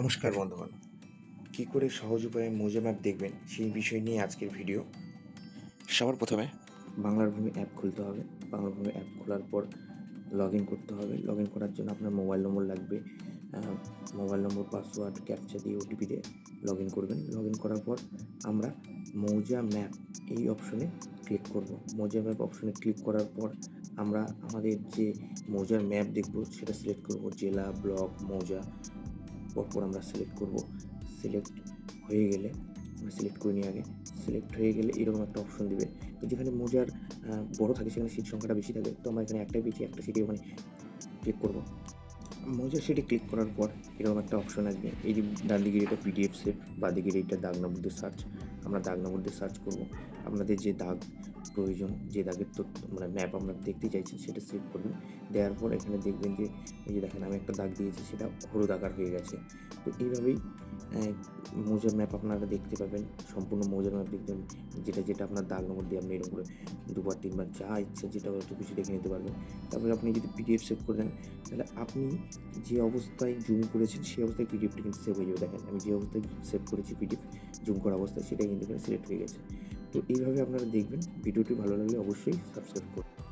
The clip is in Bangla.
নমস্কার বন্ধুগণ কী করে সহজ উপায়ে মোজা ম্যাপ দেখবেন সেই বিষয় নিয়ে আজকের ভিডিও সবার প্রথমে বাংলার ভূমি অ্যাপ খুলতে হবে। বাংলার ভূমি অ্যাপ খোলার পর লগ ইন করতে হবে। লগ ইন করার জন্য আপনার মোবাইল নম্বর লাগবে। মোবাইল নম্বর পাসওয়ার্ড ক্যাপচা দিয়ে ওটিপি দিয়ে লগ ইন করবেন। লগ ইন করার পর আমরা মৌজা ম্যাপ এই অপশনে ক্লিক করব। মৌজা ম্যাপ অপশনে ক্লিক করার পর আমরা আমাদের যে মৌজার ম্যাপ দেখব সেটা সিলেক্ট করব। জেলা ব্লক মৌজা। পরপর আমরা সিলেক্ট করব। সিলেক্ট হয়ে গেলে, আমরা সিলেক্ট করে নিই আগে। সিলেক্ট হয়ে গেলে এরকম একটা অপশন দিবে। তো যেখানে মোজার বড় থাকে সেখানে সিট সংখ্যাটা বেশি থাকে। তো আমরা এখানে একটাই পেয়েছি, একটা সিটে ওখানে ক্লিক করব। মোজার সিটে ক্লিক করার পর এরকম একটা অপশন আসবে। এই যে ডান দিকে এটা পিডিএফ সেভ বা দিকে এটা দাগ নম্বর দিয়ে সার্চ আমরা দাগ নম্বর দিয়ে সার্চ করব। আপনাদের যে দাগ প্রয়োজন, যে দাগের তথ্য মানে ম্যাপ আপনারা দেখতে চাইছেন সেটা সিলেক্ট করবেন। দেওয়ার পর এখানে দেখবেন যে, এই যে দেখেন আমি একটা দাগ দিয়েছি, সেটা হলুদ আকার হয়ে গেছে। তো এইভাবেই মৌজার ম্যাপ আপনারা দেখতে পাবেন, সম্পূর্ণ মৌজার ম্যাপ দেখতে পাবেন। যেটা যেটা আপনার দাগ নম্বর দিয়ে আপনি এরকম করে দুবার, তিনবার যা ইচ্ছা যেটা হয়তো কিছু দেখে নিতে পারবেন। তারপরে আপনি যদি পিডিএফ সেভ করে দেন, তাহলে আপনি যে অবস্থায় জুম করেছেন, সেই অবস্থায় পিডিএফটি কিন্তু সেভ হয়ে যাবে। দেখেন, আমি যে অবস্থায় সেভ করেছি পিডিএফ জুম করা অবস্থায় সেটাই কিন্তু এখানে সিলেক্ট হয়ে গেছে। তো এইভাবে আপনারা দেখবেন। ভিডিওটি ভালো লাগলে অবশ্যই সাবস্ক্রাইব করুন।